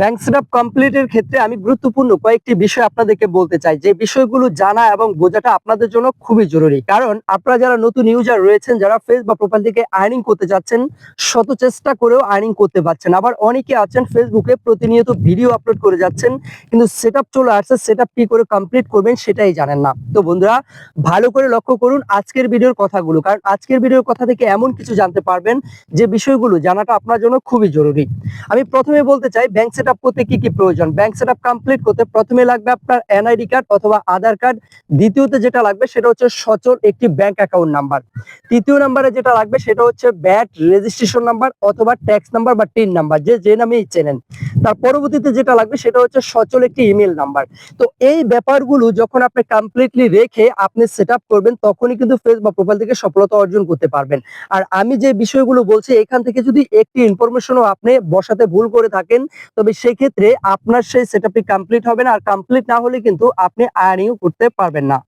Bank setup কমপ্লিটের ক্ষেত্রে আমি গুরুত্বপূর্ণ কয়েকটি বিষয় আপনাদেরকে বলতে চাই। যে বিষয়গুলো জানা এবং বোঝাটা আপনাদের জন্য খুবই জরুরি। কারণ আপনারা যারা নতুন ইউজার রয়েছেন, যারা ফেস বা প্রোফাইল থেকে আর্নিং করতে যাচ্ছেন, শত চেষ্টা করেও আর্নিং করতে পারছেন। আবার অনেকে আছেন ফেসবুকে প্রতিনিয়ত ভিডিও আপলোড করে যাচ্ছেন, কিন্তু সেটআপ চলে আসছে সেটআপ কি করে কমপ্লিট করবেন সেটাই জানেন না। তো বন্ধুরা, ভালো করে লক্ষ্য করুন আজকের ভিডিওর কথাগুলো। কারণ আজকের ভিডিওর কথা থেকে এমন কিছু জানতে পারবেন, যে বিষয়গুলো জানাটা আপনার জন্য খুবই জরুরি। আমি প্রথমে বলতে চাই ব্যাংক সেট করতে কি কি প্রয়োজন? ব্যাংক কমপ্লিট করতে প্রথমে লাগবে আপনার এনআইডি কার্ড অথবা আধার কার্ড দ্বিতীয়তে যেটা লাগবে সেটা হচ্ছে সচল একটি ব্যাংক অ্যাকাউন্ট নাম্বার তৃতীয় নাম্বারে যেটা লাগবে সেটা হচ্ছে ব্যাট রেজিস্ট্রেশন নাম্বার অথবা ট্যাক্স নাম্বার বা টিন নাম্বার যে যে নামেই চেনেন। তার পরবর্তীতে যেটা লাগবে সেটা হচ্ছে সচল একটি ইমেল নাম্বার তো এই ব্যাপারগুলো যখন আপনি কমপ্লিটলি রেখে আপনি সেট করবেন, তখনই কিন্তু ফেস বা প্রোফাইল থেকে সফলতা অর্জন করতে পারবেন। আর আমি যে বিষয়গুলো বলছি, এখান থেকে যদি একটি ইনফরমেশনও আপনি বসাতে ভুল করে থাকেন সেক্ষেত্রে আপনার সেই সেটআপটি কমপ্লিট হবে না। আর কমপ্লিট না হলে কিন্তু আপনি আর্নিং করতে পারবেন না।